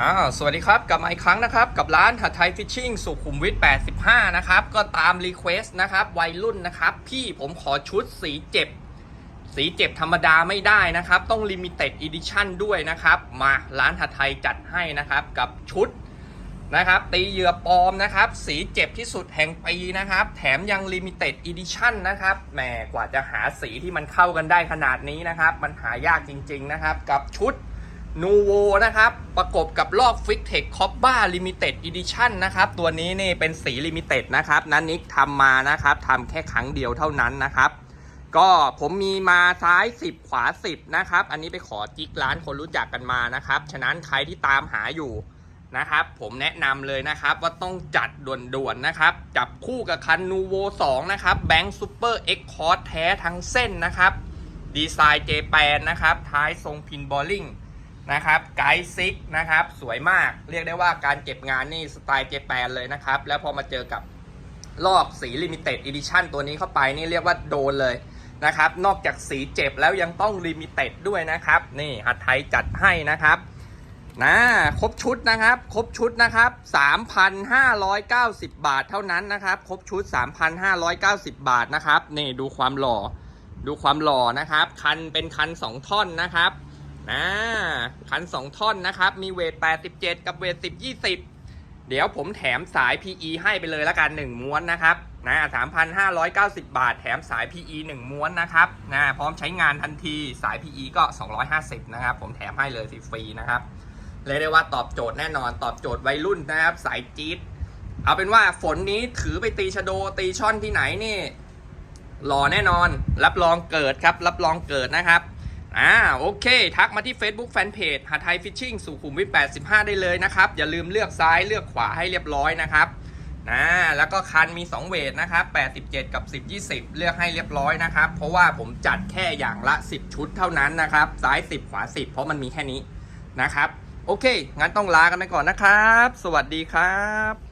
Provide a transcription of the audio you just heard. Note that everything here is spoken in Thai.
อ้าสวัสดีครับ กลับมาอีกครั้งนะครับ กับร้านหัดไทยฟิชชิ่งสุขุมวิท 85 นะครับ ก็ตามรีเควสต์นะครับ วัยรุ่นนะครับ พี่ผมขอชุดสีเจ็บ สีเจ็บธรรมดาไม่ได้นะครับ ต้องลิมิเต็ดอีดิชั่นด้วยนะครับ มาร้านหัดไทยจัดให้นะครับ กับชุดนะครับ ตีเหยื่อปลอมนะครับ สีเจ็บที่สุดแห่งปีนะครับ แถมยังลิมิเต็ดอีดิชั่นนะครับแหมกว่าจะหาสีที่มันเข้ากันได้ขนาดนี้นะครับ มันหายากจริง ๆ นะครับ กับชุด นูโวนะครับ ประกบกับลอกฟิกเทคคอปบ้าลิมิเต็ดอีดิชั่นนะครับ ตัวนี้นี่เป็นสีลิมิเต็ดนะครับ นันนิกทำมานะครับทำแค่ครั้งเดียวเท่านั้นนะครับ ก็ผมมีมาซ้าย 10 ขวา 10 นะครับ อันนี้ไปขอจิกร้านคนรู้จักกันมานะครับ ฉะนั้นใครที่ตามหาอยู่นะครับ ผมแนะนำเลยนะครับว่าต้องจัดด่วนๆนะครับ จับคู่กับคันนูโว2นะครับแบงค์ซูเปอร์เอ็กคอร์แท้ทั้งเส้นนะครับ ดีไซน์เจแปนนะครับ ท้ายทรงพินบอลลิง นะครับไกด์ซิกนะครับสวยมากเรียกได้ว่าการเก็บงานนี่สไตล์เจแปนเลยนะครับ แล้วพอมาเจอกับลอกสีลิมิเต็ดอีดิชั่นตัวนี้เข้าไปนี่เรียกว่าโดนเลยนะครับ นอกจากสีเจ็บแล้วยังต้องลิมิเต็ดด้วยนะครับ นี่หัดไทยจัดให้นะครับนะครบชุดนะครับ ครบชุดนะครับ 3,590 บาทเท่านั้นนะครับ ครบชุด 3,590 บาทนะครับ นี่ดูความหล่อ ดูความหล่อนะครับ คันเป็นคัน 2 ท่อนนะครับ นะคัน2ท่อนนะครับ มีเวท87 กับเวท10 20 เดี๋ยวผมแถมสาย PE ให้ไปเลยละกัน 1 ม้วนนะครับนะ3,590 บาท แถมสาย PE 1 ม้วนนะครับนะพร้อมใช้งานทันทีสาย PE ก็ 250 นะครับ ผมแถมให้เลยฟรีๆนะครับเรียกได้ว่าตอบโจทย์แน่นอนตอบโจทย์วัยรุ่นนะครับ สายจี๊ดเอาเป็นว่าฝนนี้ถือไปตีชะโดตีช่อนที่ไหนนี่หล่อแน่นอน รับรองเกิดครับ รับรองเกิดนะครับ อ่าโอเค ทักมาที่ Facebook Fanpage หาไทยฟิชชิ่งสุขุมวิท85 ได้เลยนะครับ อย่าลืมเลือกซ้ายเลือกขวาให้เรียบร้อยนะครับนะแล้วก็คันมี 2 เวทนะครับ87 กับ 10 20 เลือกให้เรียบร้อยนะครับ เพราะว่าผมจัดแค่อย่างละ 10 ชุดเท่านั้นนะครับซ้าย 10 ขวา 10 เพราะมันมีแค่นี้นะครับ โอเค งั้นต้องลากันไปก่อนนะครับ สวัสดีครับ